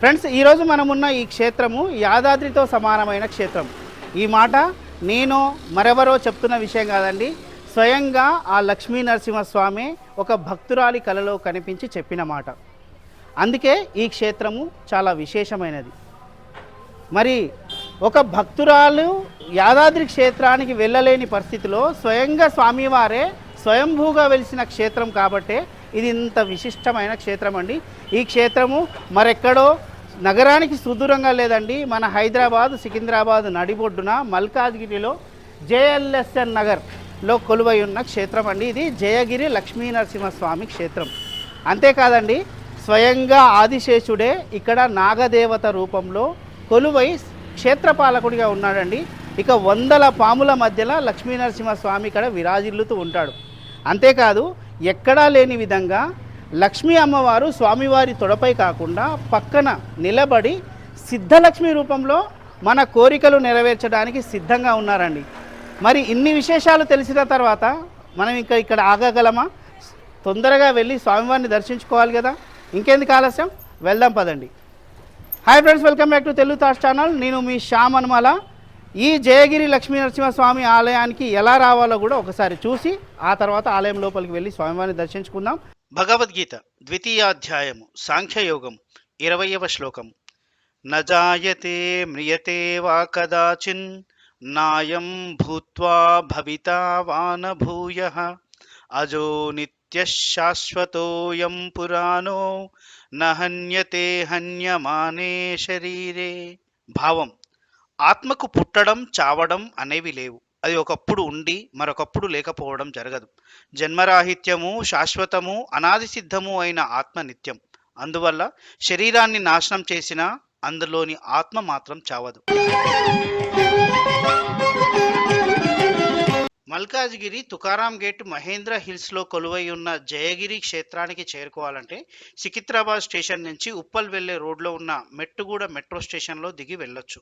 Friends ఈరోజు మనమున్న ఈ క్షేత్రము యాదాద్రితో సమానమైన క్షేత్రం. ఈ మాట నేను మరెవరో చెప్తున్న విషయం కాదండి. స్వయంగా ఆ లక్ష్మీ నరసింహస్వామి ఒక భక్తురాలి కలలో కనిపించి చెప్పిన మాట. అందుకే ఈ క్షేత్రము చాలా విశేషమైనది. మరి ఒక భక్తురాలు యాదాద్రి క్షేత్రానికి వెళ్ళలేని పరిస్థితిలో స్వయంగా స్వామివారే స్వయంభూగా వెలిసిన క్షేత్రం కాబట్టే ఇది ఇంత విశిష్టమైన క్షేత్రం అండి ఈ క్షేత్రము మరెక్కడో నగరానికి సుదూరంగా లేదండి. మన హైదరాబాద్ సికింద్రాబాద్ నడిబొడ్డున మల్కాజ్గిరిలో జేఎల్ఎస్ఎన్ నగర్లో కొలువై ఉన్న క్షేత్రం అండి. ఇది జయగిరి లక్ష్మీ నరసింహస్వామి క్షేత్రం. అంతేకాదండి స్వయంగా ఆదిశేషుడే ఇక్కడ నాగదేవత రూపంలో కొలువై క్షేత్రపాలకుడిగా ఉన్నాడండి. ఇక వందల పాముల మధ్యలో లక్ష్మీనరసింహ స్వామి ఇక్కడ విరాజిల్లుతూ ఉంటాడు. అంతేకాదు ఎక్కడా లేని విధంగా లక్ష్మీ అమ్మవారు స్వామివారి తొడపై కాకుండా పక్కన నిలబడి సిద్ధలక్ష్మి రూపంలో మన కోరికలు నెరవేర్చడానికి సిద్ధంగా ఉన్నారండి. మరి ఇన్ని విశేషాలు తెలిసిన తర్వాత మనం ఇంకా ఇక్కడ ఆగగలమా? తొందరగా వెళ్ళి స్వామివారిని దర్శించుకోవాలి కదా? ఇంకెందుకు ఆలస్యం? వెళ్దాం పదండి. Hi friends welcome back to Telugu thoughts channel నేను మీ శ్యామ్ అనుమాల. ఈ జయగిరి లక్ష్మీ నరసింహస్వామి ఆలయానికి ఎలా రావాలో కూడా ఒకసారి చూసి ఆ తర్వాత ఆలయం లోపలికి వెళ్ళి స్వామివారిని దర్శించుకుందాం. భగవద్గీత ద్వితీయాధ్యాయము సాంఖ్యయోగం ఇరవయవ శ్లోకం నజాయతే మ్రియతే వా కదాచిన్ నాయం భూత్వా భవితా వాన భూయ అజో నిత్యశాశ్వతోయం పురాణో నహన్యతే హన్యమానే శరీరే. భావం ఆత్మకు పుట్టడం చావడం అనేవి లేవు. అది ఒకప్పుడు ఉండి మరొకప్పుడు లేకపోవడం జరగదు. జన్మరాహిత్యము శాశ్వతము అనాది సిద్ధము అయిన ఆత్మ నిత్యం. అందువల్ల శరీరాన్ని నాశనం చేసినా అందులోని ఆత్మ మాత్రం చావదు. మల్కాజ్గిరి తుకారాం గేట్ మహేంద్ర హిల్స్లో కొలువై ఉన్న జయగిరి క్షేత్రానికి చేరుకోవాలంటే సికింద్రాబాద్ స్టేషన్ నుంచి ఉప్పల్ వెళ్ళే రోడ్లో ఉన్న మెట్టుగూడ మెట్రో స్టేషన్లో దిగి వెళ్ళొచ్చు.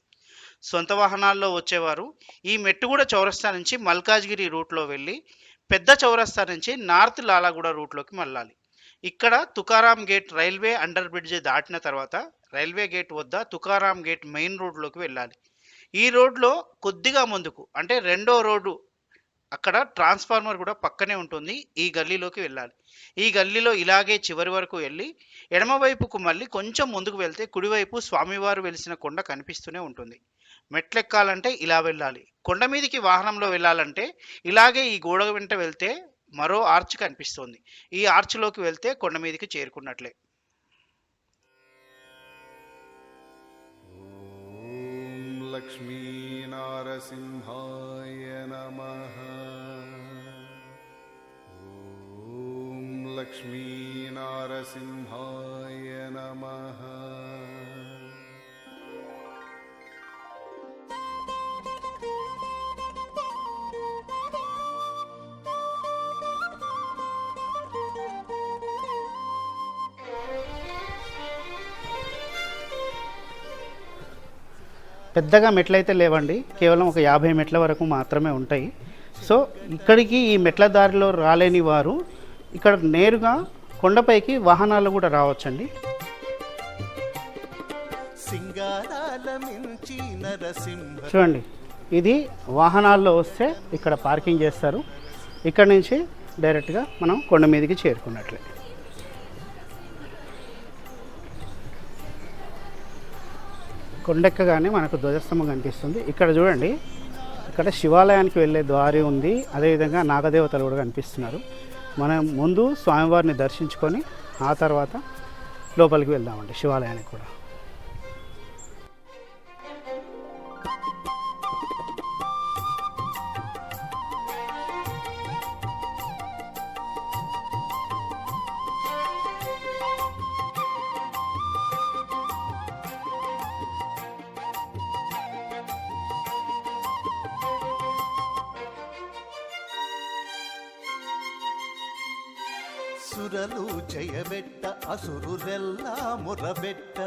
సొంత వాహనాల్లో వచ్చేవారు ఈ మెట్టుగూడ చౌరస్తా నుంచి మల్కాజ్గిరి రూట్లో వెళ్ళి పెద్ద చౌరస్తా నుంచి నార్త్ లాలాగూడ రూట్లోకి మళ్ళాలి. ఇక్కడ Tukaram gate railway under bridge దాటిన తర్వాత రైల్వే గేట్ వద్ద తుకారాం గేట్ మెయిన్ రోడ్లోకి వెళ్ళాలి. ఈ రోడ్లో కొద్దిగా ముందుకు అంటే రెండో రోడ్డు అక్కడ ట్రాన్స్ఫార్మర్ కూడా పక్కనే ఉంటుంది. ఈ గల్లీలోకి వెళ్ళాలి. ఈ గల్లీలో ఇలాగే చివరి వరకు వెళ్ళి ఎడమవైపుకు మళ్ళీ కొంచెం ముందుకు వెళ్తే కుడివైపు స్వామివారు వెలిసిన కొండ కనిపిస్తూనే ఉంటుంది. మెట్లెక్కాలంటే ఇలా వెళ్ళాలి. కొండ మీదకి వాహనంలో వెళ్ళాలంటే ఇలాగే ఈ గోడ వెంట వెళ్తే మరో ఆర్చ్ కనిపిస్తుంది. ఈ ఆర్చ్లోకి వెళ్తే కొండ మీదకి చేరుకున్నట్లే. లక్ష్మీనారసింహాయ నమః. लक्ष्मीनारसिंहाय नमः పెద్దగా మెట్లయితే లేవండి కేవలం ఒక యాభై మెట్ల వరకు మాత్రమే ఉంటాయి సో ఇక్కడికి ఈ మెట్ల దారిలో రాలేని వారు ఇక్కడ నేరుగా కొండపైకి వాహనాలు కూడా రావచ్చండి. చూడండి ఇది వాహనాల్లో వస్తే ఇక్కడ పార్కింగ్ చేస్తారు. ఇక్కడ నుంచి డైరెక్ట్గా మనం కొండ మీదకి చేరుకున్నట్లే. కొండెక్కగానే మనకు ధ్వజస్తంభం కనిపిస్తుంది. ఇక్కడ చూడండి ఇక్కడ శివాలయానికి వెళ్ళే దారి ఉంది. అదేవిధంగా నాగదేవతలు కూడా కనిపిస్తున్నారు. మనం ముందు స్వామివారిని దర్శించుకొని ఆ తర్వాత లోపలికి వెళ్దామండి శివాలయానికి కూడా. సురలు జయబెట్ట అసురులెల్లా మురబెట్ట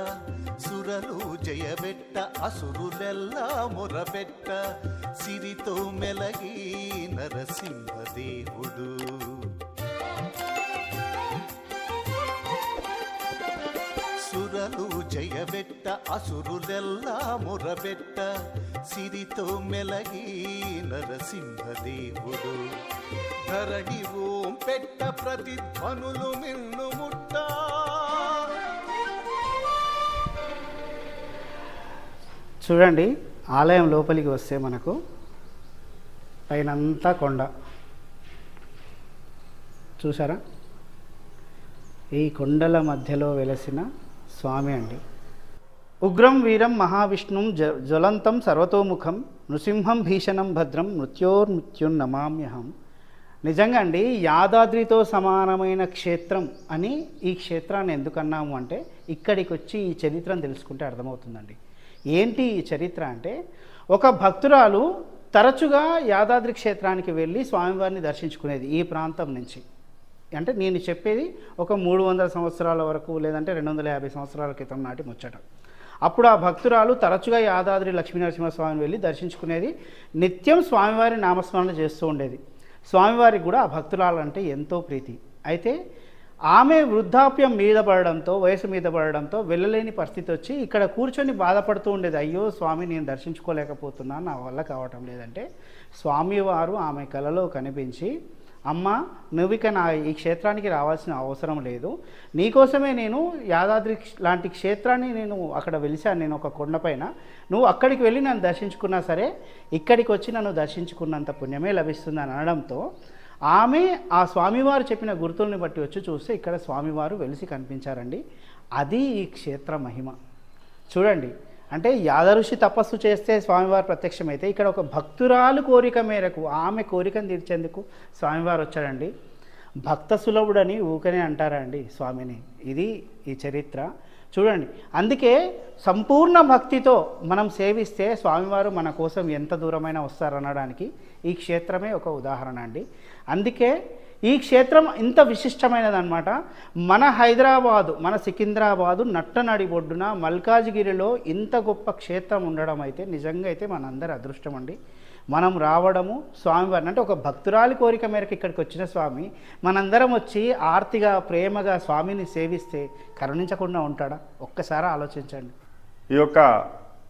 సురలు జయబెట్ట అసురులెల్లా మురబెట్ట సిరితో మెలగి నరసింహదేవుడు. సురలు జయబెట్ట అసురులెల్లా మురబెట్ట సిరితో మెలగి నరసింహదేవుడు. ధరణివో పెట్ట ప్రతిధ్వనులు మిన్ను ముట్ట. చూడండి ఆలయం లోపలికి వస్తే మనకు పైనంతా కొండ. చూసారా ఈ కొండల మధ్యలో వెలసిన స్వామి అండి. ఉగ్రం వీరం మహావిష్ణుం జ జ్వలంతం సర్వతోముఖం నృసింహం భీషణం భద్రం మృత్యోర్మృత్యుం నమామ్యహం నిజంగా అండి యాదాద్రితో సమానమైన క్షేత్రం అని ఈ క్షేత్రాన్ని ఎందుకన్నాము అంటే ఇక్కడికి వచ్చి ఈ చరిత్రను తెలుసుకుంటే అర్థమవుతుందండి. ఏంటి ఈ చరిత్ర అంటే ఒక భక్తురాలు తరచుగా యాదాద్రి క్షేత్రానికి వెళ్ళి స్వామివారిని దర్శించుకునేది ఈ ప్రాంతం నుంచి. అంటే నేను చెప్పేది ఒక మూడు వందల సంవత్సరాల వరకు లేదంటే రెండు వందల యాభై సంవత్సరాల క్రితం నాటి ముచ్చట. అప్పుడు ఆ భక్తురాలు తరచుగా యాదాద్రి లక్ష్మీనరసింహస్వామిని వెళ్ళి దర్శించుకునేది నిత్యం స్వామివారి నామస్మరణ చేస్తూ ఉండేది. స్వామివారికి కూడా ఆ భక్తురాలంటే ఎంతో ప్రీతి. అయితే ఆమె వృద్ధాప్యం మీద పడడంతో వయసు మీద పడడంతో వెళ్ళలేని పరిస్థితి వచ్చి ఇక్కడ కూర్చొని బాధపడుతూ ఉండేది. అయ్యో స్వామి నేను దర్శించుకోలేకపోతున్నా నా వల్ల కావటం లేదంటే స్వామివారు ఆమె కలలో కనిపించి అమ్మ నువ్వు ఇక నా ఈ క్షేత్రానికి రావాల్సిన అవసరం లేదు. నీకోసమే నేను యాదాద్రి లాంటి క్షేత్రాన్ని నేను అక్కడ వెలిసాను నేను ఒక కొండపైన నువ్వు అక్కడికి వెళ్ళి నన్ను దర్శించుకున్నా సరే ఇక్కడికి వచ్చి నన్ను దర్శించుకున్నంత పుణ్యమే లభిస్తుందని అనడంతో ఆమె ఆ స్వామివారు చెప్పిన గుర్తుల్ని బట్టి వచ్చి చూస్తే ఇక్కడ స్వామివారు వెలిసి కనిపించారండి. అది ఈ క్షేత్ర మహిమ. చూడండి అంటే యాదరుషి తపస్సు చేస్తే స్వామివారు ప్రత్యక్షమైతే ఇక్కడ ఒక భక్తురాలు కోరిక మేరకు ఆమె కోరికను తీర్చేందుకు స్వామివారు వచ్చారండి. భక్త సులభుడని ఊకనే అంటారండి స్వామిని. ఇది ఈ చరిత్ర. చూడండి. అందుకే సంపూర్ణ భక్తితో మనం సేవిస్తే స్వామివారు మన కోసం ఎంత దూరమైనా వస్తారనడానికి ఈ క్షేత్రమే ఒక ఉదాహరణ అండి. అందుకే ఈ క్షేత్రం ఇంత విశిష్టమైనదనమాట మన హైదరాబాదు మన సికింద్రాబాదు నట్టనడి ఒడ్డున మల్కాజ్గిరిలో ఇంత గొప్ప క్షేత్రం ఉండడం అయితే నిజంగా అయితే మనందరి అదృష్టం అండి. మనం రావడము స్వామివారిని అంటే ఒక భక్తురాలి కోరిక మేరకు ఇక్కడికి వచ్చిన స్వామి మనందరం వచ్చి ఆర్తిగా ప్రేమగా స్వామిని సేవిస్తే కరుణించకుండా ఉంటాడా? ఒక్కసారి ఆలోచించండి. ఈ యొక్క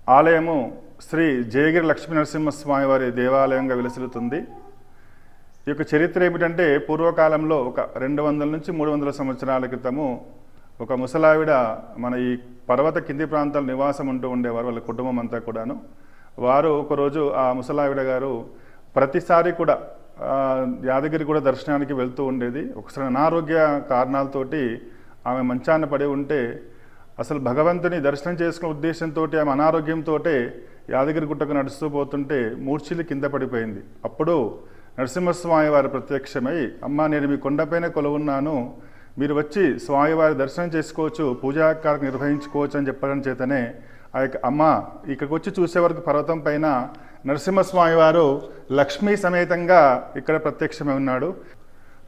ఆలయము శ్రీ జయగిరి లక్ష్మీ నరసింహస్వామి వారి దేవాలయంగా విలసిల్లుతుంది ఈ యొక్క చరిత్ర ఏమిటంటే పూర్వకాలంలో ఒక రెండు వందల నుంచి మూడు వందల సంవత్సరాల క్రితము ఒక ముసలావిడ మన ఈ పర్వత కింది ప్రాంతాల నివాసం ఉంటూ ఉండేవారు వాళ్ళ కుటుంబం అంతా కూడాను. వారు ఒకరోజు ఆ ముసలావిడ గారు ప్రతిసారి కూడా యాదగిరి కూడా దర్శనానికి వెళ్తూ ఉండేది. ఒకసారి అనారోగ్య కారణాలతోటి ఆమె మంచాన పడి ఉంటే అసలు భగవంతుని దర్శనం చేసుకునే ఉద్దేశంతో ఆమె అనారోగ్యంతో యాదగిరి గుట్టకు నడుస్తూ పోతుంటే మూర్ఛిల్లి కింద పడిపోయింది. అప్పుడు నరసింహస్వామి వారు ప్రత్యక్షమై అమ్మా నేను మీ కొండపైన కొలువున్నాను. మీరు వచ్చి స్వామివారి దర్శనం చేసుకోవచ్చు పూజా కార్యక్రమం నిర్వహించుకోవచ్చు అని చెప్పడం చేతనే ఆ యొక్క అమ్మ ఇక్కడికి వచ్చి చూసే వరకు పర్వతం పైన నరసింహస్వామి వారు లక్ష్మీ సమేతంగా ఇక్కడ ప్రత్యక్షమై ఉన్నాడు.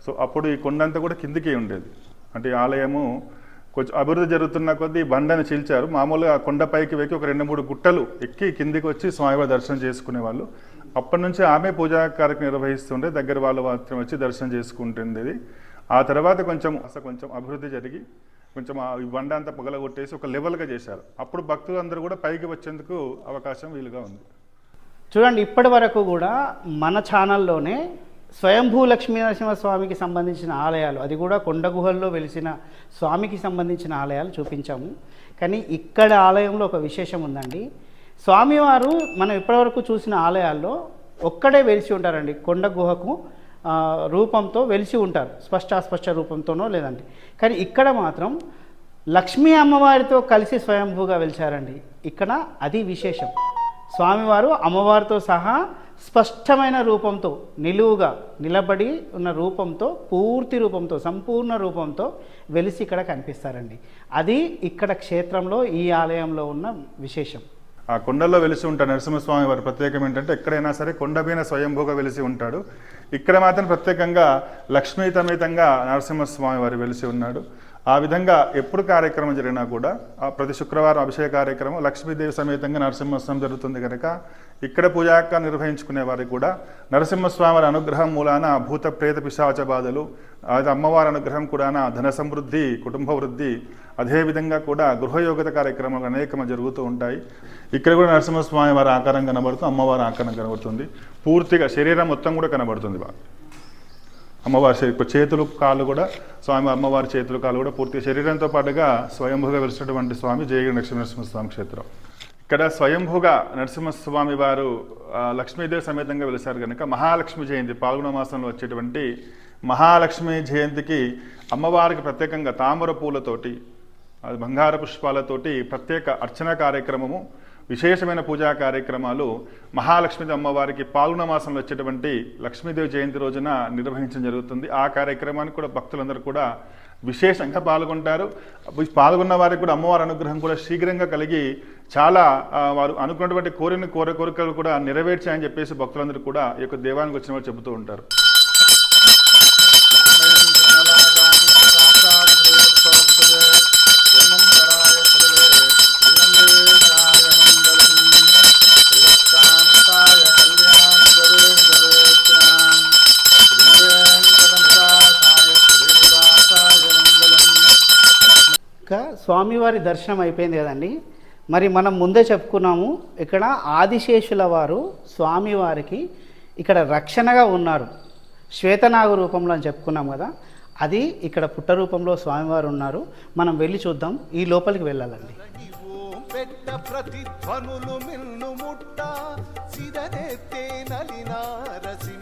సో అప్పుడు ఈ కొండంతా కూడా కిందికి ఉండేది. అంటే ఈ ఆలయము కొంచెం అభివృద్ధి జరుగుతున్న కొద్దీ బండను చీల్చారు. మామూలుగా ఆ కొండపైకి వెక్కి ఒక రెండు మూడు గుట్టలు ఎక్కి కిందికి వచ్చి స్వామివారి దర్శనం చేసుకునేవాళ్ళు. అప్పటి నుంచి ఆమె పూజా కార్యక్రమం నిర్వహిస్తుండే. దగ్గర వాళ్ళు మాత్రం వచ్చి దర్శనం చేసుకుంటుంది ఆ తర్వాత కొంచెం అసలు కొంచెం అభివృద్ధి జరిగి కొంచెం బండ అంతా పగలగొట్టేసి ఒక లెవెల్గా చేశారు. అప్పుడు భక్తులు అందరూ కూడా పైకి వచ్చేందుకు అవకాశం వీలుగా ఉంది. చూడండి ఇప్పటి వరకు కూడా మన ఛానల్లోనే స్వయంభూ లక్ష్మీ నరసింహస్వామికి సంబంధించిన ఆలయాలు అది కూడా కొండ గుహల్లో వెలిసిన స్వామికి సంబంధించిన ఆలయాలు చూపించాము. కానీ ఇక్కడ ఆలయంలో ఒక విశేషం ఉందండి. స్వామివారు మనం ఇప్పటివరకు చూసిన ఆలయాల్లో ఒక్కడే వెలిసి ఉంటారండి కొండ గుహకు రూపంతో వెలిసి ఉంటారు. స్పష్టాస్పష్ట రూపంతోనో లేదండి కానీ ఇక్కడ మాత్రం లక్ష్మీ అమ్మవారితో కలిసి స్వయంభూగా వెలిచారండి ఇక్కడ అది విశేషం. స్వామివారు అమ్మవారితో సహా స్పష్టమైన రూపంతో నిలువుగా నిలబడి ఉన్న రూపంతో పూర్తి రూపంతో సంపూర్ణ రూపంతో వెలిసి ఇక్కడ కనిపిస్తారండి. అది ఇక్కడ క్షేత్రంలో ఈ ఆలయంలో ఉన్న విశేషం. ఆ కొండల్లో వెలిసి ఉంటాడు నరసింహస్వామి వారి ప్రత్యేకం ఏంటంటే ఎక్కడైనా సరే కొండ పైన స్వయంభూగా వెలిసి ఉంటాడు. ఇక్కడ మాత్రం ప్రత్యేకంగా లక్ష్మీతమేతంగా నరసింహస్వామి వారు వెలిసి ఉన్నాడు. ఆ విధంగా ఎప్పుడు కార్యక్రమం జరిగినా కూడా ప్రతి శుక్రవారం అభిషేక కార్యక్రమం లక్ష్మీదేవి సమేతంగా నరసింహస్వామి జరుగుతుంది కనుక ఇక్కడ పూజాక నిర్వహించుకునే వారికి కూడా నరసింహస్వామి వారి అనుగ్రహం మూలాన భూత ప్రేత పిశాచ బాధలు అది అమ్మవారి అనుగ్రహం కూడా ధన సమృద్ధి కుటుంబ వృద్ధి అదేవిధంగా కూడా గృహయోగత కార్యక్రమాలు అనేకమ జరుగుతూ ఉంటాయి. ఇక్కడ కూడా నరసింహస్వామి వారి ఆకారం కనబడుతుంది అమ్మవారి ఆకారం కనబడుతుంది. పూర్తిగా శరీరం మొత్తం కూడా కనబడుతుంది బాగా. అమ్మవారి ఇప్పుడు చేతులు కాళ్ళు కూడా స్వామి అమ్మవారి చేతులు కాళ్ళు కూడా పూర్తి శరీరంతో పాటుగా స్వయంభుగా వెలిసినటువంటి స్వామి జయగిరి లక్ష్మీనరసింహస్వామి క్షేత్రం. ఇక్కడ స్వయంభుగా నరసింహస్వామి వారు లక్ష్మీదేవి సమేతంగా వెలిసారు కనుక మహాలక్ష్మి జయంతి పాల్గొన మాసంలో వచ్చేటువంటి మహాలక్ష్మి జయంతికి అమ్మవారికి ప్రత్యేకంగా తామర పూలతోటి అది బంగార పుష్పాలతోటి ప్రత్యేక అర్చన కార్యక్రమము విశేషమైన పూజా కార్యక్రమాలు మహాలక్ష్మి అమ్మవారికి పాల్గొన మాసంలో వచ్చేటువంటి లక్ష్మీదేవి జయంతి రోజున నిర్వహించడం జరుగుతుంది. ఆ కార్యక్రమానికి కూడా భక్తులందరూ కూడా విశేషంగా పాల్గొంటారు. పాల్గొన్న వారికి కూడా అమ్మవారి అనుగ్రహం కూడా శీఘ్రంగా కలిగి చాలా వారు అనుకున్నటువంటి కోరిన కోర కోరికలు కూడా నెరవేర్చాయని చెప్పేసి భక్తులందరూ కూడా ఈ యొక్క దేవానికి వచ్చిన వారు చెబుతూ ఉంటారు. స్వామివారి దర్శనం అయిపోయింది కదండి. మరి మనం ముందే చెప్పుకున్నాము ఇక్కడ ఆదిశేషుల వారు స్వామివారికి ఇక్కడ రక్షణగా ఉన్నారు. శ్వేతనాగు రూపంలో అని చెప్పుకున్నాం కదా అది ఇక్కడ పుట్ట రూపంలో స్వామివారు ఉన్నారు. మనం వెళ్ళి చూద్దాం ఈ లోపలికి వెళ్ళాలండి. పెట్ట ప్రతిధ్వనులు మిల్లు ముట్ట సిరనెత్తే నలినారసింహదేవుడు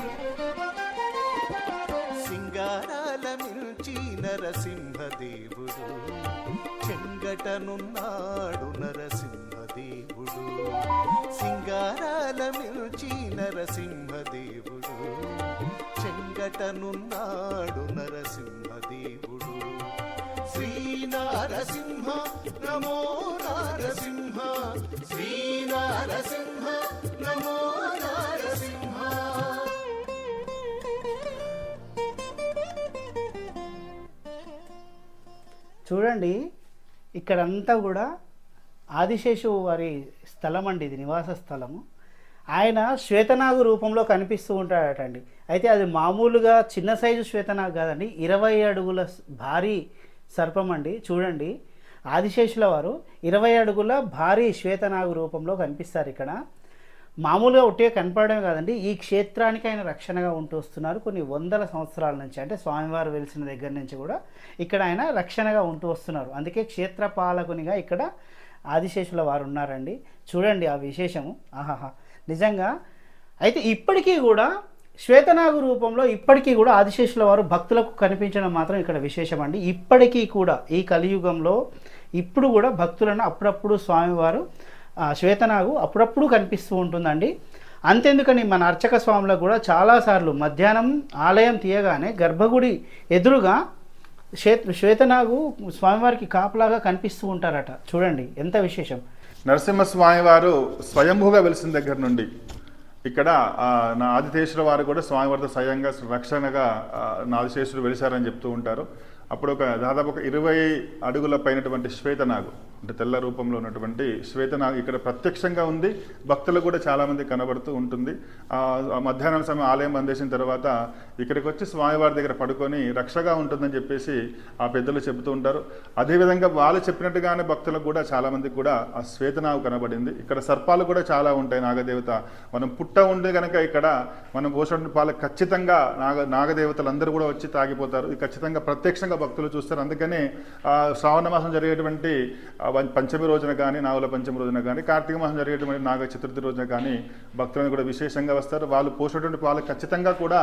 సింగారాల సింగారా నరసింహదేవుడు. చెంగటనున్నాడు నరసింహదేవుడు. సింగారాల మిల్చి నరసింహదేవుడు. చెంగటనున్నాడు నరసింహదేవుడు. శ్రీ నారసింహ నమో నారసింహ. శ్రీ నారసింహ నమో నారసింహ చూడండి ఇక్కడంతా కూడా ఆదిశేషు వారి స్థలం అండి ఇది నివాస స్థలము. ఆయన శ్వేతనాగు రూపంలో కనిపిస్తూ ఉంటాడటండి. అయితే అది మామూలుగా చిన్న సైజు శ్వేతనాగు కాదండి ఇరవై అడుగుల భారీ సర్పం అండి చూడండి ఆదిశేషుల వారు ఇరవై అడుగుల భారీ శ్వేతనాగు రూపంలో కనిపిస్తారు ఇక్కడ. మామూలుగా ఒట్టిగా కనపడమే కాదండి. ఈ క్షేత్రానికి ఆయన రక్షణగా ఉంటూ వస్తున్నారు. కొన్ని వందల సంవత్సరాల నుంచి అంటే స్వామివారు వెలిసిన దగ్గర నుంచి కూడా ఇక్కడ ఆయన రక్షణగా ఉంటూ వస్తున్నారు. అందుకే క్షేత్ర పాలకునిగా ఇక్కడ ఆదిశేషుల వారు ఉన్నారండి. చూడండి ఆ విశేషము. ఆహాహా. నిజంగా అయితే ఇప్పటికీ కూడా శ్వేతనాగు రూపంలో ఇప్పటికీ కూడా ఆదిశేషుల వారు భక్తులకు కనిపించడం మాత్రం ఇక్కడ విశేషం అండి ఇప్పటికీ కూడా ఈ కలియుగంలో ఇప్పుడు కూడా భక్తులను అప్పుడప్పుడు స్వామివారు శ్వేతనాగు అప్పుడప్పుడు కనిపిస్తూ ఉంటుందండి. అంతెందుకని మన అర్చక స్వాములకు కూడా చాలాసార్లు మధ్యాహ్నం ఆలయం తీయగానే గర్భగుడి ఎదురుగా శ్వే శ్వేతనాగు స్వామివారికి కాపలాగా కనిపిస్తూ ఉంటారట. చూడండి ఎంత విశేషం. నరసింహస్వామి వారు స్వయంభూగా వెలిసిన దగ్గర నుండి ఇక్కడ నా ఆదిశేషుల వారు కూడా స్వామివారితో స్వయంగా రక్షణగా నా ఆదిశేషుడు వెలిశారని చెప్తూ ఉంటారు. అప్పుడు ఒక దాదాపు ఒక ఇరవై అడుగుల పైనటువంటి శ్వేతనాగు అంటే తెల్ల రూపంలో ఉన్నటువంటి శ్వేతనాగ ఇక్కడ ప్రత్యక్షంగా ఉంది. భక్తులు కూడా చాలామంది కనబడుతూ ఉంటుంది. మధ్యాహ్నం సమయం ఆలయం అందేసిన తర్వాత ఇక్కడికి వచ్చి స్వామివారి దగ్గర పడుకొని రక్షగా ఉంటుందని చెప్పేసి ఆ పెద్దలు చెబుతూ ఉంటారు. అదేవిధంగా వాళ్ళు చెప్పినట్టుగానే భక్తులకు కూడా చాలామందికి కూడా ఆ శ్వేతనావు కనబడింది. ఇక్కడ సర్పాలు కూడా చాలా ఉంటాయి నాగదేవత. మనం పుట్ట ఉండే కనుక ఇక్కడ మనం పోసిన పాలు ఖచ్చితంగా నాగ నాగదేవతలందరూ కూడా వచ్చి తాగిపోతారు. ఇది ఖచ్చితంగా ప్రత్యక్షంగా భక్తులు చూస్తారు. అందుకని శ్రావణ మాసం జరిగేటువంటి పంచమి రోజున కానీ నాగుల పంచమి రోజున కానీ కార్తీక మాసం జరిగేటువంటి నాగ చతుర్థి రోజున కానీ భక్తులను కూడా విశేషంగా వస్తారు. వాళ్ళు పోసినటువంటి పాలు ఖచ్చితంగా కూడా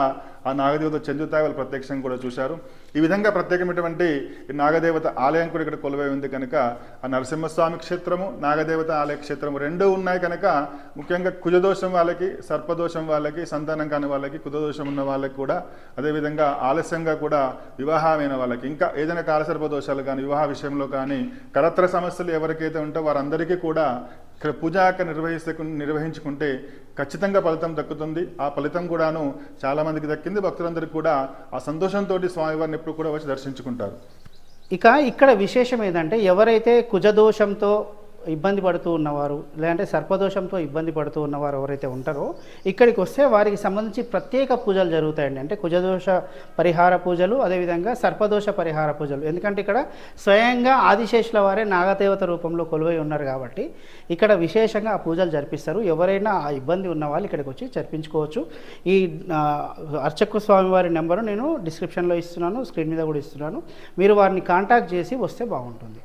ఆ నాగదేవత చెందుతాయి వాళ్ళు ప్రత్యక్షంగా కూడా చూశారు. ఈ విధంగా ప్రత్యేకమైనటువంటి నాగదేవత ఆలయం కూడా ఇక్కడ కొలువై ఉంది కనుక ఆ నరసింహస్వామి క్షేత్రము నాగదేవత ఆలయ క్షేత్రము రెండూ ఉన్నాయి కనుక ముఖ్యంగా కుజదోషం వాళ్ళకి సర్పదోషం వాళ్ళకి సంతానం కాని వాళ్ళకి కుజదోషం ఉన్న వాళ్ళకి కూడా అదేవిధంగా ఆలస్యంగా కూడా వివాహమైన వాళ్ళకి ఇంకా ఏదైనా కాలసర్ప దోషాలు కానీ వివాహ విషయంలో కానీ కరత్ర సమస్యలు ఎవరికైతే ఉంటో వారందరికీ కూడా ఇక్కడ పూజాక నిర్వహిస్తే నిర్వహించుకుంటే ఖచ్చితంగా ఫలితం దక్కుతుంది. ఆ ఫలితం కూడాను చాలామందికి దక్కింది. భక్తులందరికీ కూడా ఆ సంతోషంతో స్వామివారిని ఎప్పుడు కూడా వచ్చి దర్శించుకుంటారు. ఇక ఇక్కడ విశేషం ఏంటంటే ఎవరైతే కుజదోషంతో ఇబ్బంది పడుతూ ఉన్నవారు లేదంటే సర్పదోషంతో ఇబ్బంది పడుతూ ఉన్నవారు ఎవరైతే ఉంటారో ఇక్కడికి వస్తే వారికి సంబంధించి ప్రత్యేక పూజలు జరుగుతాయండి. అంటే కుజదోష పరిహార పూజలు అదేవిధంగా సర్పదోష పరిహార పూజలు. ఎందుకంటే ఇక్కడ స్వయంగా ఆదిశేషుల వారే నాగదేవత రూపంలో కొలువై ఉన్నారు కాబట్టి ఇక్కడ విశేషంగా ఆ పూజలు జరిపిస్తారు. ఎవరైనా ఆ ఇబ్బంది ఉన్న వాళ్ళు ఇక్కడికి వచ్చి జరిపించుకోవచ్చు. ఈ అర్చకు అర్చక స్వామి వారి నెంబరు నేను డిస్క్రిప్షన్లో ఇస్తున్నాను స్క్రీన్ మీద కూడా ఇస్తున్నాను. మీరు వారిని కాంటాక్ట్ చేసి వస్తే బాగుంటుంది.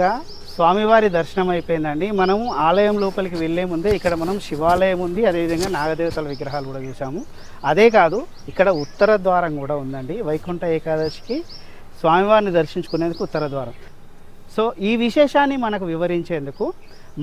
ఇంకా స్వామివారి దర్శనం అయిపోయిందండి. మనము ఆలయం లోపలికి వెళ్ళే ముందే ఇక్కడ మనం శివాలయం ఉంది. అదేవిధంగా నాగదేవతల విగ్రహాలు కూడా చూసాము అదే కాదు ఇక్కడ ఉత్తర ద్వారం కూడా ఉందండి. వైకుంఠ ఏకాదశికి స్వామివారిని దర్శించుకునేందుకు ఉత్తర ద్వారం. సో ఈ విశేషాన్ని మనకు వివరించేందుకు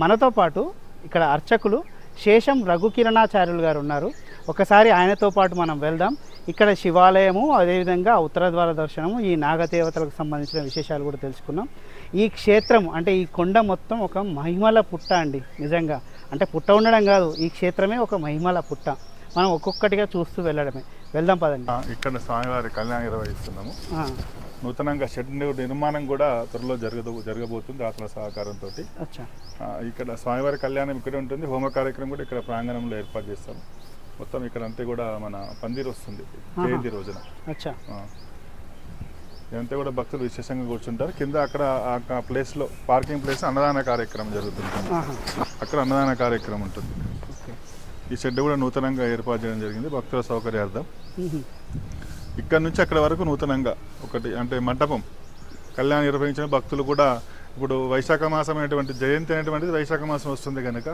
మనతో పాటు ఇక్కడ అర్చకులు శేషం రఘుకిరణాచార్యులు గారు ఉన్నారు. ఒకసారి ఆయనతో పాటు మనం వెళ్దాం. ఇక్కడ శివాలయము అదేవిధంగా ఉత్తర ద్వార దర్శనము ఈ నాగదేవతలకు సంబంధించిన విశేషాలు కూడా తెలుసుకున్నాం ఈ క్షేత్రం అంటే ఈ కొండ మొత్తం ఒక మహిమల పుట్ట అండి నిజంగా. అంటే పుట్ట ఉండడం కాదు ఈ క్షేత్రమే ఒక మహిమల పుట్ట. మనం ఒక్కొక్కటిగా చూస్తూ వెళ్ళడమే. వెళ్దాం పదండి. ఇక్కడ స్వామివారి కళ్యాణం నిర్వహిస్తున్నాము. నూతనంగా షెడ్ నిర్మాణం కూడా త్వరలో జరగదు జరగబోతుంది ఆత్మ సహకారంతో అచ్చా. ఇక్కడ స్వామివారి కళ్యాణం ఇక్కడ ఉంటుంది. హోమ కార్యక్రమం కూడా ఇక్కడ ప్రాంగణంలో ఏర్పాటు చేస్తాం మొత్తం ఇక్కడ అంతా కూడా మన పందిరి వస్తుంది జయంతి రోజున. ఇదంతా కూడా భక్తులు విశేషంగా కూర్చుంటారు. కింద అక్కడ ఆ ప్లేస్లో పార్కింగ్ ప్లేస్ అన్నదాన కార్యక్రమం జరుగుతుంది. అక్కడ అన్నదాన కార్యక్రమం ఉంటుంది. ఈ షెడ్ కూడా నూతనంగా ఏర్పాటు చేయడం జరిగింది. భక్తుల సౌకర్యార్థం. ఇక్కడ నుంచి అక్కడ వరకు నూతనంగా ఒకటి అంటే మంటపం కళ్యాణం నిర్వహించిన భక్తులు కూడా ఇప్పుడు వైశాఖ మాసం అనేటువంటి జయంతి అనేటువంటిది వైశాఖ మాసం వస్తుంది కనుక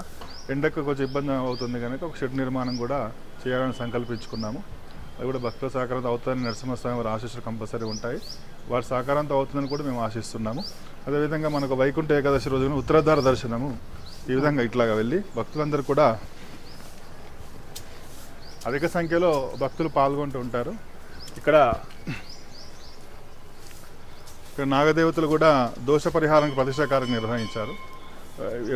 ఎండకు కొంచెం ఇబ్బంది అవుతుంది కనుక ఒక షెడ్ నిర్మాణం కూడా చేయాలని సంకల్పించుకున్నాము. అది కూడా భక్తుల సహకారంతో అవుతుందని నరసింహస్వామి వారి ఆశీస్సులు కంపల్సరీ ఉంటాయి. వారి సహకారంతో అవుతుందని కూడా మేము ఆశిస్తున్నాము. అదేవిధంగా మనకు వైకుంఠ ఏకాదశి రోజున ఉత్తరాధార దర్శనము ఈ విధంగా ఇట్లాగా వెళ్ళి భక్తులందరూ కూడా అధిక సంఖ్యలో భక్తులు పాల్గొంటూ ఉంటారు. ఇక్కడ ఇక్కడ నాగదేవతలు కూడా దోష పరిహారానికి ప్రతిష్టా కార్యం నిర్వహించారు.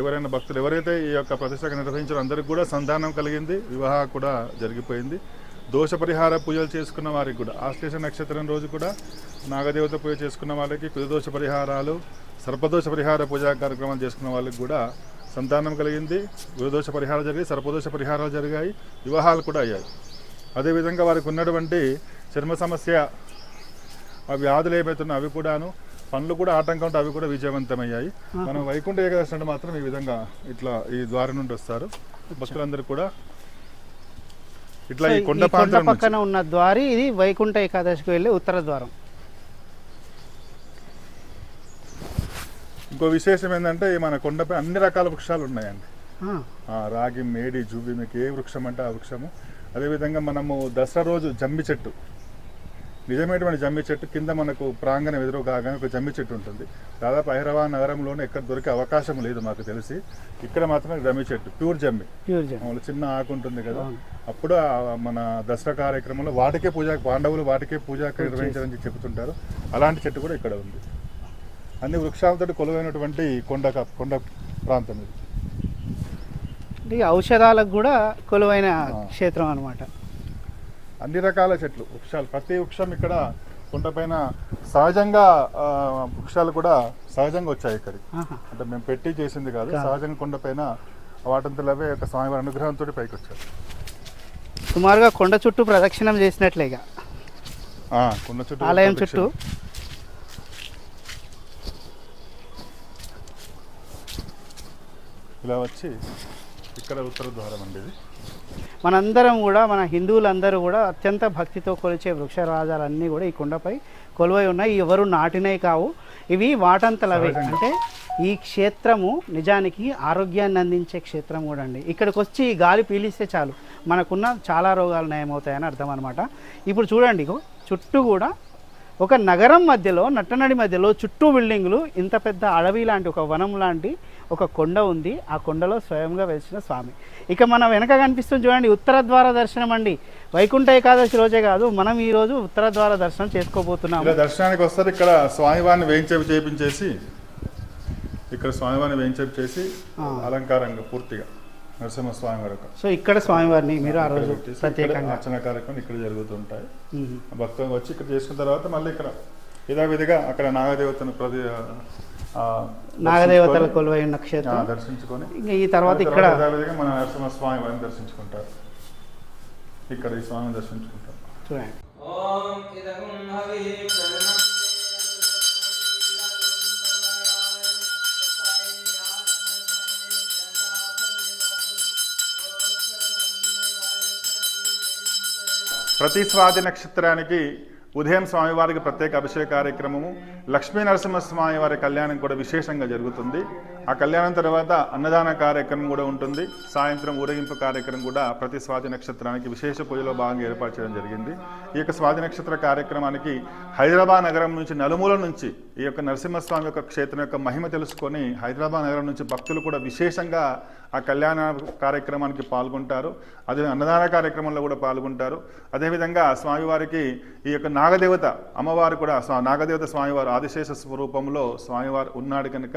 ఎవరైనా భక్తులు ఎవరైతే ఈ యొక్క ప్రతిష్ట నిర్వహించారో అందరికి కూడా సంతానం కలిగింది. వివాహం కూడా జరిగిపోయింది. దోష పరిహార పూజలు చేసుకున్న వారికి కూడా ఆశ్లేష నక్షత్రం రోజు కూడా నాగదేవత పూజ చేసుకున్న వాళ్ళకి కులదోష పరిహారాలు సర్పదోష పరిహార పూజా కార్యక్రమాలు చేసుకున్న వాళ్ళకి కూడా సంతానం కలిగింది. గురుదోష పరిహారాలు జరిగాయి సర్పదోష పరిహారాలు జరిగాయి వివాహాలు కూడా అయ్యాయి. అదేవిధంగా వారికి ఉన్నటువంటి చర్మ సమస్య ఆ వ్యాధులు ఏమవుతున్నా అవి కూడాను పనులు కూడా ఆటంకం ఉంటే అవి కూడా విజయవంతమయ్యాయి. మనం వైకుంఠ ఏకాదశి అంటే మాత్రం ఈ విధంగా ఇట్లా ఈ ద్వారం నుండి వస్తారు. భక్తులందరూ కూడా ఇట్లా ఈ కొండ పక్కన ఉన్న ద్వారి ఇది వైకుంఠ ఏకాదశికి వెళ్ళే ఉత్తర ద్వారం. ఇంకో విశేషం ఏంటంటే మన కొండపై అన్ని రకాల వృక్షాలు ఉన్నాయండి. రాగి మేడి జూబి మీకు ఏ వృక్షం అంటే ఆ వృక్షము. అదేవిధంగా మనము దసరా రోజు జమ్మి చెట్టు. నిజమైనటువంటి జమ్మి చెట్టు కింద మనకు ప్రాంగణం ఎదురు కాగానే ఒక జమ్మి చెట్టు ఉంటుంది. దాదాపు హైదరాబాద్ నగరంలోనే ఎక్కడ దొరికే అవకాశం లేదు మాకు తెలిసి. ఇక్కడ మాత్రమే జమ్మి చెట్టు ప్యూర్ జమ్మి. మామూలు చిన్న ఆకు ఉంటుంది కదా. అప్పుడు మన దసరా కార్యక్రమంలో వాటికే పూజ పాండవులు వాటికే పూజ నిర్వహించారని చెప్పి చెబుతుంటారు అలాంటి చెట్టు కూడా ఇక్కడ ఉంది. అన్ని వృక్షాలతో కొలువైనటువంటి కొండ కొండ ప్రాంతం ఇది. ఔషధాలకు కూడా కొలువైన క్షేత్రం అనమాట అన్ని రకాల చెట్లు వృక్షాలు. ప్రతి వృక్షం ఇక్కడ కొండపైన సహజంగా వృక్షాలు కూడా సహజంగా వచ్చాయి ఇక్కడికి. అంటే మేము పెట్టి చేసింది కాదు సహజంగా కొండపైన వాటంతలో అవే ఒక స్వామివారి అనుగ్రహంతో పైకి వచ్చారు సుమారుగా కొండ చుట్టూ ప్రదక్షిణం చేసినట్లేగా ఆ, కొండ చుట్టూ ఆలయం. చుట్టూ. ఇలా వచ్చి ఇక్కడ ఉత్తర ద్వారం అండి ఇది. మనందరం కూడా మన హిందువులందరూ కూడా అత్యంత భక్తితో కొలిచే వృక్షరాజాలన్నీ కూడా ఈ కొండపై కొలువై ఉన్నాయి. ఎవరు నాటినవి కావు. ఇవి వాటంతలవే. అంటే ఈ క్షేత్రము నిజానికి ఆరోగ్యాన్ని అందించే క్షేత్రం కూడా అండి. ఇక్కడికి వచ్చి ఈ గాలి పీలిస్తే చాలు. మనకున్న చాలా రోగాలు నయమవుతాయని అర్థం అనమాట ఇప్పుడు చూడండి చుట్టూ కూడా ఒక నగరం మధ్యలో నట్టనడి మధ్యలో చుట్టూ బిల్డింగులు ఇంత పెద్ద అడవి లాంటి ఒక వనం లాంటి ఒక కొండ ఉంది. ఆ కొండలో స్వయంగా వెలిసిన స్వామి. ఇక మన వెనక కనిపిస్తుంది చూడండి ఉత్తర ద్వార దర్శనం అండి. వైకుంఠ ఏకాదశి రోజే కాదు మనం ఈ రోజు ఉత్తర ద్వార దర్శనం చేసుకోబోతున్నాము. ఇలా దర్శనానికి వస్తారు. ఇక్కడ స్వామివారిని వేయించేపు చేపించేసి ఇక్కడ స్వామివారిని వేయించేపు చేసి. అలంకారంగా పూర్తిగా నరసింహ స్వామి వారి సో ఇక్కడ స్వామివారిని మీరు ఆ రోజు ప్రత్యేకంగా. అర్చన కార్యక్రమం ఇక్కడ జరుగుతుంటాయి. భక్తులు వచ్చి ఇక్కడ చేసుకున్న తర్వాత మళ్ళీ ఇక్కడ యథావిధిగా అక్కడ నాగదేవతను ప్రతి నాగదేవతల కొలువై ఉన్న దర్శించుకొని ఇంకా ఈ తర్వాత ఇక్కడ మన నరసింహస్వామి వారిని దర్శించుకుంటారు. ఇక్కడ ఈ స్వామిని దర్శించుకుంటారు. చూడండి. ప్రతి స్వాతి నక్షత్రానికి ఉదయం స్వామివారికి ప్రత్యేక అభిషేక కార్యక్రమము లక్ష్మీ నరసింహస్వామి వారి కళ్యాణం కూడా విశేషంగా జరుగుతుంది. ఆ కళ్యాణం తర్వాత అన్నదాన కార్యక్రమం కూడా ఉంటుంది. సాయంత్రం ఊరేగింపు కార్యక్రమం కూడా ప్రతి స్వాతి నక్షత్రానికి విశేష పూజలో భాగంగా ఏర్పాటు చేయడం జరిగింది. ఈ యొక్క స్వాతి నక్షత్ర కార్యక్రమానికి హైదరాబాద్ నగరం నుంచి నలుమూల నుంచి ఈ యొక్క నరసింహస్వామి యొక్క క్షేత్రం యొక్క మహిమ తెలుసుకొని హైదరాబాద్ నగరం నుంచి భక్తులు కూడా విశేషంగా ఆ కళ్యాణ కార్యక్రమానికి పాల్గొంటారు. అదే అన్నదాన కార్యక్రమంలో కూడా పాల్గొంటారు. అదేవిధంగా స్వామివారికి ఈ యొక్క నాగదేవత అమ్మవారు కూడా స్వా- నాగదేవత స్వామివారు ఆదిశేష స్వరూపంలో స్వామివారు ఉన్నాడు కనుక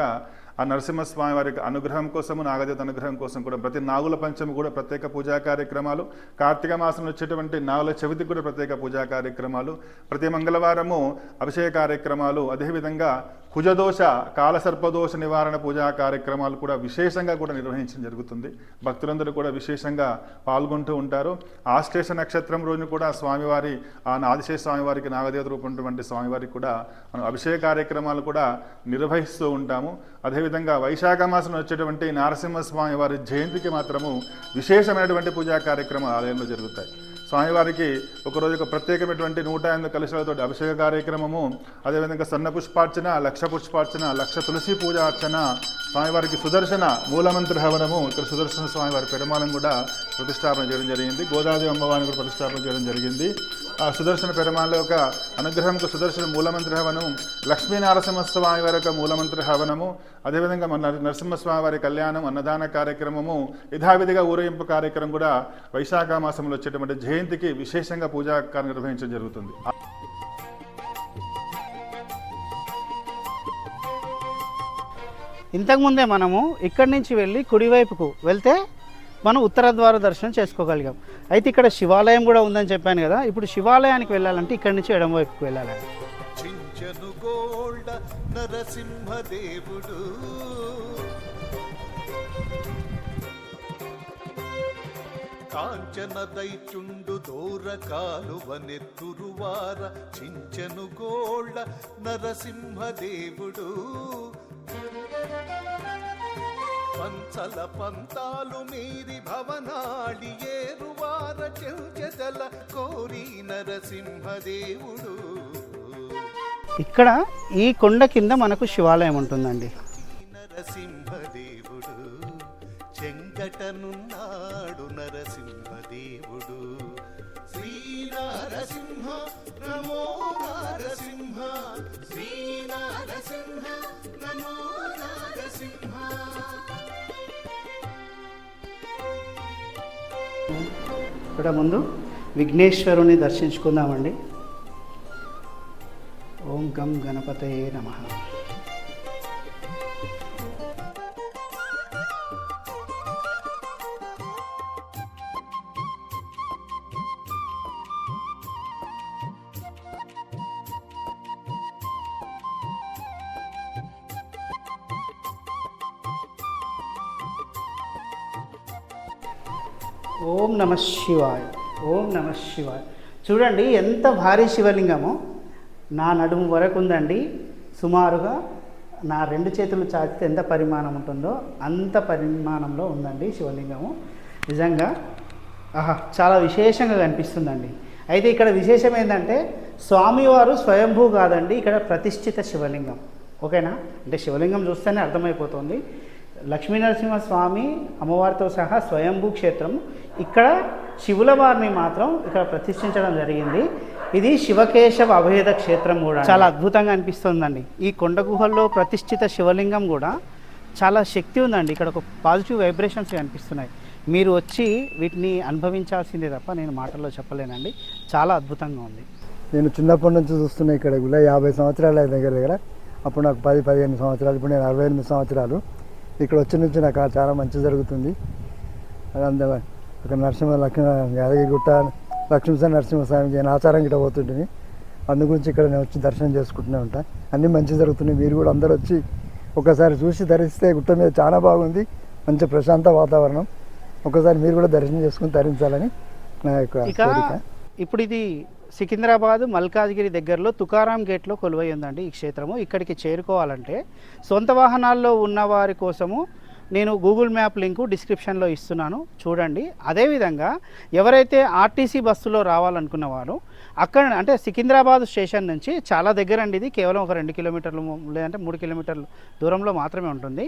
ఆ నరసింహ స్వామివారి యొక్క అనుగ్రహం కోసము నాగదేవత అనుగ్రహం కోసం కూడా ప్రతి నాగుల పంచమి కూడా ప్రత్యేక పూజా కార్యక్రమాలు కార్తీక మాసంలో వచ్చేటువంటి నాగుల చవితి కూడా ప్రత్యేక పూజా కార్యక్రమాలు ప్రతి మంగళవారము అభిషేక కార్యక్రమాలు అదేవిధంగా కుజదోష కాలసర్పదోష నివారణ పూజా కార్యక్రమాలు కూడా విశేషంగా కూడా నిర్వహించడం జరుగుతుంది. భక్తులందరూ కూడా విశేషంగా పాల్గొంటూ ఉంటారు. ఆశ్లేష నక్షత్రం రోజున కూడా స్వామివారి ఆ ఆదిశేష స్వామివారికి నాగదేవత రూపంటువంటి స్వామివారికి కూడా మనం అభిషేక కార్యక్రమాలు కూడా నిర్వహిస్తూ ఉంటాము. అదేవిధంగా వైశాఖ మాసం వచ్చేటువంటి నారసింహ స్వామి వారి జయంతికి మాత్రము విశేషమైనటువంటి పూజా కార్యక్రమాలు ఆలయంలో జరుగుతాయి. స్వామివారికి ఒకరోజు ఒక ప్రత్యేకమైనటువంటి నూట ఎనిమిది కలశాలతో అభిషేక కార్యక్రమము అదేవిధంగా సన్న పుష్పార్చన లక్ష పుష్పార్చన లక్ష తులసి పూజ అర్చన స్వామివారికి సుదర్శన మూలమంత్రి హవనము ఇక్కడ సుదర్శన స్వామివారి పెరమాలను కూడా ప్రతిష్టాపన చేయడం జరిగింది. గోదాదేవి అమ్మవారిని కూడా ప్రతిష్టాపన చేయడం జరిగింది. ఆ సుదర్శన పెరమాల యొక్క అనుగ్రహంకు సుదర్శన మూలమంత్రి హవనము లక్ష్మీ నరసింహస్వామి వారి యొక్క మూలమంత్రి హవనము అదేవిధంగా మన నర- నరసింహస్వామి వారి కళ్యాణం అన్నదాన కార్యక్రమము యథావిధిగా ఊరేగింపు కార్యక్రమం కూడా వైశాఖ మాసంలో వచ్చేటువంటి జయంతికి విశేషంగా పూజా నిర్వహించడం జరుగుతుంది. ఇంతకుముందే మనము ఇక్కడి నుంచి వెళ్ళి కుడివైపుకు వెళ్తే మనం ఉత్తర ద్వార దర్శనం చేసుకోగలిగాం. అయితే ఇక్కడ శివాలయం కూడా ఉందని చెప్పాను కదా ఇప్పుడు శివాలయానికి వెళ్ళాలంటే ఇక్కడి నుంచి ఎడమవైపుకు వెళ్ళాలండి. చించను గోల్డ నరసింహదేవుడు. కాంచన దైత్యుండు దూర కాలువనెత్తురువార చించను గోల్డ నరసింహదేవుడు. పంతాలు మీరి భవనాడి ఏరువార చెంచెదల కోరి నరసింహదేవుడు. ఇక్కడ ఈ కొండ కింద మనకు శివాలయం ఉంటుందండి. నరసింహదేవుడు చెంకటనున్నాడు నరసింహదేవుడు. శ్రీ నరసింహ నమో నరసింహ శ్రీ నరసింహ నమో ఇక్కడ ముందు? విఘ్నేశ్వరుని దర్శించుకుందామండి. ఓం గం గణపతయే నమ. ఓం నమ శివాయ్ ఓం నమ శివాయ్. చూడండి ఎంత భారీ శివలింగమో. నా నడుము వరకు ఉందండి. సుమారుగా నా రెండు చేతులు చాచితే ఎంత పరిమాణం ఉంటుందో అంత పరిమాణంలో ఉందండి శివలింగము. నిజంగా ఆహా చాలా విశేషంగా కనిపిస్తుందండి. అయితే ఇక్కడ విశేషం ఏంటంటే స్వామివారు స్వయంభూ కాదండి ఇక్కడ ప్రతిష్ఠిత శివలింగం. ఓకేనా? అంటే శివలింగం చూస్తేనే అర్థమైపోతుంది. లక్ష్మీనరసింహ స్వామి అమ్మవారితో సహా స్వయంభూ క్షేత్రం ఇక్కడ శివుల వారిని మాత్రం ఇక్కడ ప్రతిష్ఠించడం జరిగింది. ఇది శివకేశవ అభేద క్షేత్రం కూడా చాలా అద్భుతంగా అనిపిస్తుందండి. ఈ కొండ గుహల్లో ప్రతిష్ఠిత శివలింగం కూడా చాలా శక్తి ఉందండి. ఇక్కడ ఒక పాజిటివ్ వైబ్రేషన్స్ కనిపిస్తున్నాయి. మీరు వచ్చి వీటిని అనుభవించాల్సిందే తప్ప నేను మాటల్లో చెప్పలేనండి. చాలా అద్భుతంగా ఉంది. నేను చిన్నప్పటి నుంచి చూస్తున్నా ఇక్కడ కూడా యాభై సంవత్సరాలు దగ్గర దగ్గర. అప్పుడు నాకు పది పదిహేను సంవత్సరాలు ఇప్పుడు నేను అరవై ఎనిమిది సంవత్సరాలు. ఇక్కడ వచ్చి నుంచి నాకు చాలా మంచి జరుగుతుంది. అంద ఒక నరసింహ లక్ష్మణ యాదగిరిగుట్ట లక్ష్మీసారి నరసింహస్వామి నేను ఆచారం గిట్ట పోతుంటుంది అందు గురించి ఇక్కడ నేను వచ్చి దర్శనం చేసుకుంటూనే ఉంటా. అన్నీ మంచి జరుగుతున్నాయి. మీరు కూడా అందరూ వచ్చి ఒకసారి చూసి ధరిస్తే గుట్ట మీద చాలా బాగుంది. మంచి ప్రశాంత వాతావరణం. ఒకసారి మీరు కూడా దర్శనం చేసుకుని ధరించాలని నా యొక్క కోరిక. ఇప్పుడు ఇది సికింద్రాబాద్ మల్కాజ్గిరి దగ్గరలో తుకారాం గేట్లో కొలువై ఉందండి ఈ క్షేత్రము. ఇక్కడికి చేరుకోవాలంటే సొంత వాహనాల్లో ఉన్న వారి కోసము నేను గూగుల్ మ్యాప్ లింకు డిస్క్రిప్షన్లో ఇస్తున్నాను. చూడండి. అదేవిధంగా ఎవరైతే ఆర్టీసీ బస్సులో రావాలనుకున్న వారు అక్కడ అంటే సికింద్రాబాద్ స్టేషన్ నుంచి చాలా దగ్గర అండి ఇది. కేవలం ఒక రెండు కిలోమీటర్లు లేదంటే మూడు కిలోమీటర్లు దూరంలో మాత్రమే ఉంటుంది.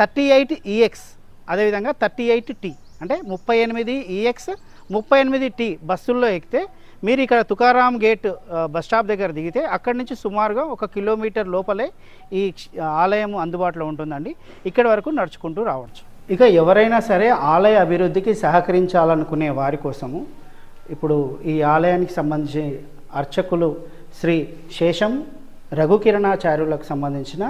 థర్టీ ఎయిట్ ఈఎక్స్ అదేవిధంగా థర్టీ ఎయిట్ టీ అంటే ముప్పై ఎనిమిది ఈఎక్స్ ముప్పై ఎనిమిది టీ బస్సుల్లో ఎక్కితే మీరు ఇక్కడ తుకారాం గేట్ బస్ స్టాప్ దగ్గర దిగితే అక్కడి నుంచి సుమారుగా ఒక కిలోమీటర్ లోపలే ఈ ఆలయం అందుబాటులో ఉంటుందండి. ఇక్కడి వరకు నడుచుకుంటూ రావచ్చు. ఇక ఎవరైనా సరే ఆలయ అభివృద్ధికి సహకరించాలనుకునే వారి కోసము ఇప్పుడు ఈ ఆలయానికి సంబంధించి అర్చకులు శ్రీ శేషం రఘుకిరణాచార్యులకు సంబంధించిన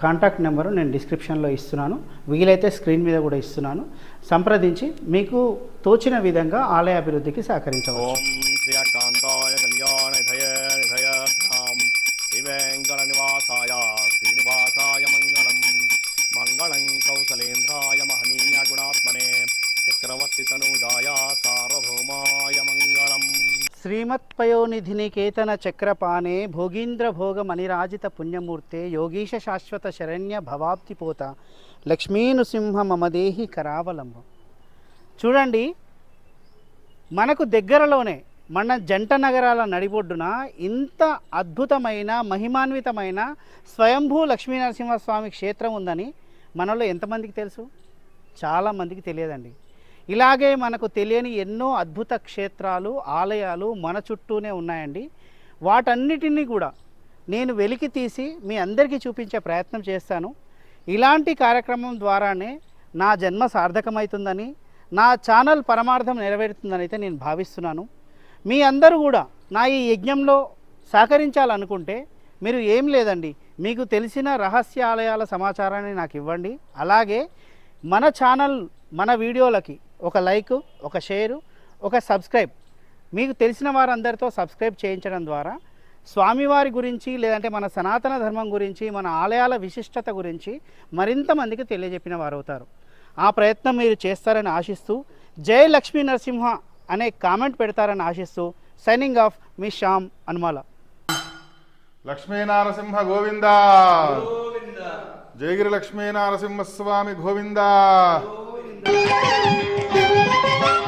కాంటాక్ట్ నెంబరు నేను డిస్క్రిప్షన్లో ఇస్తున్నాను. వీలైతే స్క్రీన్ మీద కూడా ఇస్తున్నాను. సంప్రదించి మీకు తోచిన విధంగా ఆలయ అభివృద్ధికి సహకరించవచ్చు. శ్రీమత్పయోనిధినికేతన చక్రపానే భోగీంద్ర పుణ్యమూర్తే యోగీశ శాశ్వత శరణ్య భవాబ్దిపోత లక్ష్మీనృసింహ మమదేహి కరావలంబం చూడండి మనకు దగ్గరలోనే మన జంట నగరాల నడిబొడ్డున ఇంత అద్భుతమైన మహిమాన్వితమైన స్వయంభూ లక్ష్మీనరసింహస్వామి క్షేత్రం ఉందని మనలో ఎంతమందికి తెలుసు? చాలామందికి తెలియదండి. ఇలాగే మనకు తెలియని ఎన్నో అద్భుత క్షేత్రాలు ఆలయాలు మన చుట్టూనే ఉన్నాయండి. వాటన్నిటినీ కూడా నేను వెలికి తీసి మీ అందరికీ చూపించే ప్రయత్నం చేస్తాను. ఇలాంటి కార్యక్రమం ద్వారానే నా జన్మ సార్థకమవుతుందని నా ఛానల్ పరమార్థం నెరవేరుతుందని అయితే నేను భావిస్తున్నాను. మీ అందరూ కూడా నా ఈ యజ్ఞంలో సహకరించాలనుకుంటే మీరు ఏం లేదండి. మీకు తెలిసిన రహస్య ఆలయాల సమాచారాన్ని నాకు ఇవ్వండి. అలాగే మన ఛానల్ మన వీడియోలకి ఒక లైక్ ఒక షేరు ఒక సబ్స్క్రైబ్. మీకు తెలిసిన వారందరితో సబ్స్క్రైబ్ చేయించడం ద్వారా స్వామివారి గురించి లేదంటే మన సనాతన ధర్మం గురించి మన ఆలయాల విశిష్టత గురించి మరింత మందికి తెలియజెప్పిన వారు అవుతారు ఆ ప్రయత్నం మీరు చేస్తారని ఆశిస్తూ జై లక్ష్మీ నరసింహ అనే కామెంట్ పెడతారని ఆశిస్తూ సైనింగ్ ఆఫ్ మీ శ్యామ్ అనుమాల. లక్ష్మీనారసింహ గోవింద. జయగిరి లక్ష్మీనారసింహస్వామి గోవింద. どこだ?